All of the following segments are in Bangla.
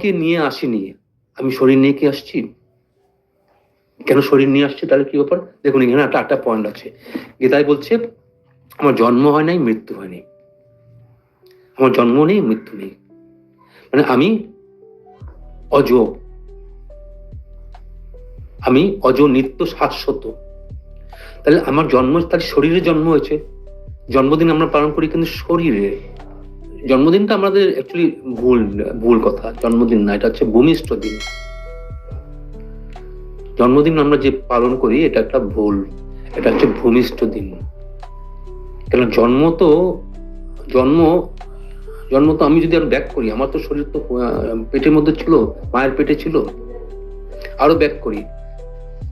কে নিয়ে আসিনি। আমি শরীর নিয়ে কি আসছি? কেন শরীর নিয়ে আসছে? তাহলে কি ব্যাপার? দেখুন, এখানে একটা একটা পয়েন্ট আছে। গীতায় বলছে, আমার জন্ম হয় নাই, মৃত্যু হয়নি আমার জন্ম নেই, মৃত্যু নেই। মানে আমি অজ। আমি অজ নিত্য শাশ্বত। তাহলে আমার জন্ম তার শরীরে জন্ম হয়েছে। জন্মদিন আমরা পালন করি কিন্তু শরীরে। জন্মদিনটা আমাদের অ্যাকচুয়ালি ভুল ভুল কথা, জন্মদিন না, এটা হচ্ছে ভূমিষ্ঠ দিন। জন্মদিন আমরা যে পালন করি, এটা একটা ভুল, এটা হচ্ছে ভূমিষ্ঠ দিন। কেন, জন্ম তো, জন্ম জন্ম তো আমি যদি আর ব্যাক করি, আমার তো শরীর তো পেটের মধ্যে ছিল, মায়ের পেটে ছিল, আরও ব্যাক করি।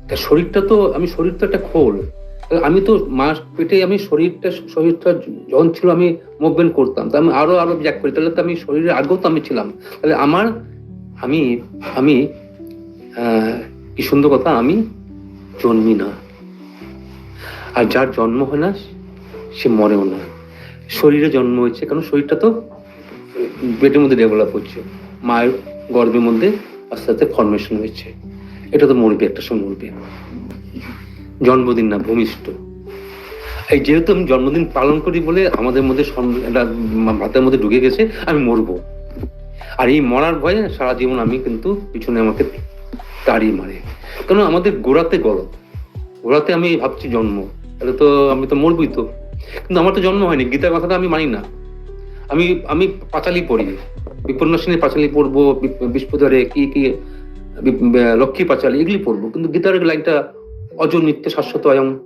তা শরীরটা তো, আমি শরীর তো একটা খোল আমি তো মাস পেটে আমি শরীরটা শরীরটা যখন ছিল আমি মুভমেন্ট করতাম, তা আমি আরও আরও ব্যাক করি। তাহলে তো আমি শরীরের আগেও তো আমি ছিলাম। তাহলে আমার, আমি আমি কি সুন্দর কথা, আমি জন্মি না। আর যার জন্ম হয় না, সে মরেও না। শরীরে জন্ম হয়েছে, কারণ শরীরটা তো পেটের মধ্যে ডেভেলপ হচ্ছে। মায়ের গর্ভের মধ্যে আস্তে আস্তে ফর্মেশন হয়েছে। এটা তো মরবে, একটা সময় মরবে। জন্মদিন না, ভূমিষ্ঠ। এই যেহেতু আমি জন্মদিন পালন করি বলে আমাদের মধ্যে ভাতের মধ্যে ঢুকে গেছে, আমি মরবো। আর এই মরার ভয়ে সারা জীবন আমি কিন্তু পিছনে আমাকে তাড়িয়ে মারে। কারণ আমাদের গোড়াতে গলত। গোড়াতে আমি ভাবছি জন্ম। তাহলে তো আমি তো মরবই তো। কিন্তু আমার তো জন্ম হয়নি, গীতার কথাটা আমি মানি না। আমি আমি পাঁচালি পড়ি। বিপন্নসেনের পাঁচালি পড়ব, বি- বৃহস্পতিবারে কি কি লক্ষ্মী পাঁচালি, এগুলি পড়ব। কিন্তু গীতার লাইনটা অজ নিত্য শাশ্বত অয়ং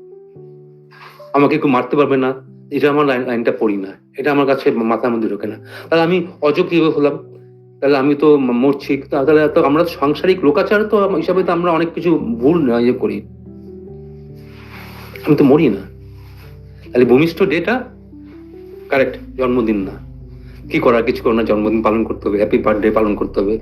আমাকে কেউ মারতে পারবে না। এটা আমার লাইন- লাইনটা পড়ি না। এটা আমার কাছে মাথার মধ্যে ঢোকে না। তাহলে আমি অজ কীভাবে হলাম? তাহলে আমি তো মরছি। তাহলে তো আমরা সাংসারিক লোকাচার তো হিসাবে তো আমরা অনেক কিছু ভুল ইয়ে করি। আমি তো মরি না। তাহলে ভূমিষ্ঠ ডেটা? কারেক্ট জন্মদিন না। কি করার? কিছু করার না, জন্মদিন পালন করতে হবে। হ্যাপি বার্থডে পালন করতে হবে।